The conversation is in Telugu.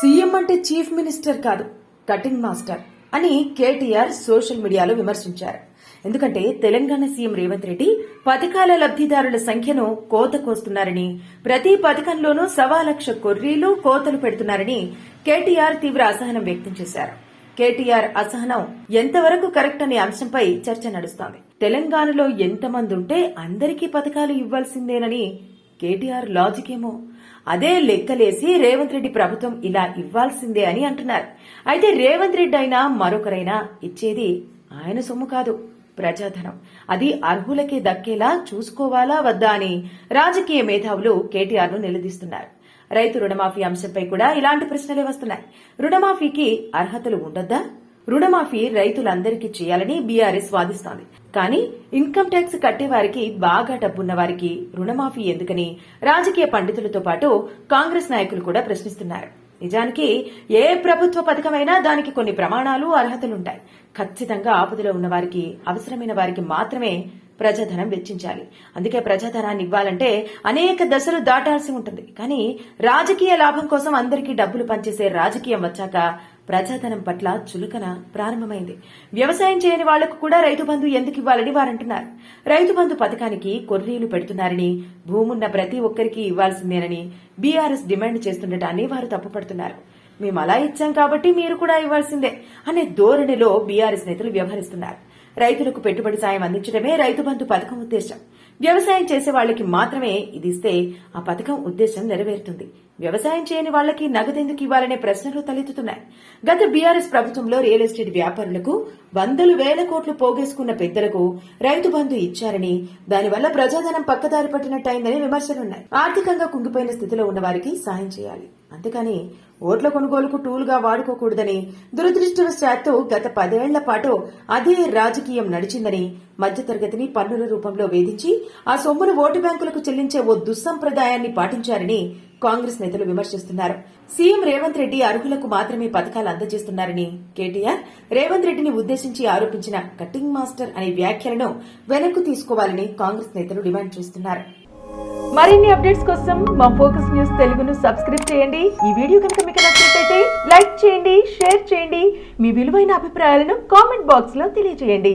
సీఎం అంటే చీఫ్ మినిస్టర్ కాదు కటింగ్ మాస్టర్ అని కేటీఆర్ సోషల్ మీడియాలో విమర్శించారు. ఎందుకంటే తెలంగాణ సీఎం రేవంత్ రెడ్డి పథకాల లబ్ధిదారుల సంఖ్యను కోత కోస్తున్నారని ప్రతి పథకంలోనూ సవా లక్ష కొర్రీలు కోతలు పెడుతున్నారని కేటీఆర్ తీవ్ర అసహనం వ్యక్తం చేశారు. కేటీఆర్ అసహనం ఎంతవరకు కరెక్ట్ అనే అంశంపై చర్చ నడుస్తోంది. తెలంగాణలో ఎంతమంది ఉంటే అందరికీ పథకాలు ఇవ్వాల్సిందేనని కేటీఆర్ లాజిక్ ఏమో? అదే లెక్కలేసి రేవంత్ రెడ్డి ప్రభుత్వం ఇలా ఇవ్వాల్సిందే అని అంటున్నారు. అయితే రేవంత్ రెడ్డి అయినా మరొకరైనా ఇచ్చేది ఆయన సొమ్ము కాదు ప్రజాధనం. అది అర్హులకే దక్కేలా చూసుకోవాలా వద్దా అని రాజకీయ మేధావులు కేటీఆర్ను నిలదీస్తున్నారు. రైతు రుణమాఫీ అంశంపై కూడా ఇలాంటి ప్రశ్నలే వస్తున్నాయి. రుణమాఫీకి అర్హతలు ఉండొద్దా? రుణమాఫీ రైతులందరికీ చేయాలని బీఆర్ఎస్ వాదిస్తోంది. కానీ ఇన్కమ్ ట్యాక్స్ కట్టేవారికి బాగా డబ్బున్న వారికి రుణమాఫీ ఎందుకని రాజకీయ పండితులతో పాటు కాంగ్రెస్ నాయకులు కూడా ప్రశ్నిస్తున్నారు. నిజానికి ఏ ప్రభుత్వ పథకమైనా దానికి కొన్ని ప్రమాణాలు అర్హతలుంటాయి. ఖచ్చితంగా ఆపదలో ఉన్న వారికి అవసరమైన వారికి మాత్రమే ప్రజాధనం వెచ్చించాలి. అందుకే ప్రజాధనాన్ని ఇవ్వాలంటే అనేక దశలు దాటాల్సి ఉంటుంది. కానీ రాజకీయ లాభం కోసం అందరికీ డబ్బులు పనిచేసే రాజకీయం వచ్చాక ప్రజాధనం పట్ల చులకన ప్రారంభమైంది. వ్యవసాయం చేయని వాళ్ళకు కూడా రైతు బంధు ఎందుకు ఇవ్వాలని వారంటున్నారు. రైతు బంధు పథకానికి కొర్రీలు పెడుతున్నారని భూమున్న ప్రతి ఒక్కరికి ఇవ్వాల్సిందేనని బీఆర్ఎస్ డిమాండ్ చేస్తుండటాన్ని వారు తప్పుపడుతున్నారు. మేము అలా ఇచ్చాం కాబట్టి మీరు కూడా ఇవ్వాల్సిందే అనే ధోరణిలో బీఆర్ఎస్ నేతలు వ్యవహరిస్తున్నారు. రైతులకు పెట్టుబడి సాయం అందించడమే రైతు బంధు పథకం ఉద్దేశం. వ్యవసాయం చేసే వాళ్ళకి మాత్రమే ఇది ఇస్తే ఆ పథకం ఉద్దేశం నెరవేరుతుంది. వ్యవసాయం చేయని వాళ్ళకి నగదెందుకు ఇవ్వాలనే ప్రశ్నలు తలెత్తుతున్నాయి. గత బీఆర్ఎస్ ప్రభుత్వంలో రియల్ ఎస్టేట్ వ్యాపారులకు వందలు వేల కోట్లు పోగేసుకున్న పెద్దలకు రైతు బంధు ఇచ్చారని దానివల్ల ప్రజాధనం పక్కదారి పట్టినట్టయిందని విమర్శలున్నాయి. ఆర్థికంగా కుంగిపోయిన స్థితిలో ఉన్న వారికి సాయం చేయాలి. అంతేకాని ఓట్ల కొనుగోలుకు టూల్గా వాడుకోకూడదని దురదృష్టవశాత్తు గత పదేళ్ళ పాటు అదే రాజకీయం నడిచిందని మధ్యతరగతిని పన్నుల రూపంలో వేధించి ఆ సొమ్మును ఓటు బ్యాంకులకు చెల్లించే ఓ దుస్సంప్రదాయాన్ని పాటించారని కాంగ్రెస్ నేతలు విమర్శిస్తున్నారు. సీఎం రేవంత్ రెడ్డి అర్హులకు మాత్రమే పథకాలు అందజేస్తున్నారని కేటీఆర్ రేవంత్ రెడ్డిని ఉద్దేశించి ఆరోపించిన కటింగ్ మాస్టర్ అనే వ్యాఖ్యలను వెనక్కు తీసుకోవాలని కాంగ్రెస్ నేతలు డిమాండ్ చేస్తున్నారు. మరిన్ని అప్డేట్స్ కోసం మా ఫోకస్ న్యూస్ తెలుగును సబ్స్క్రైబ్ చేయండి. ఈ వీడియో కనుక మీకు నచ్చినట్లయితే లైక్ చేయండి షేర్ చేయండి. మీ విలువైన అభిప్రాయాలను కామెంట్ బాక్స్లో తెలియజేయండి.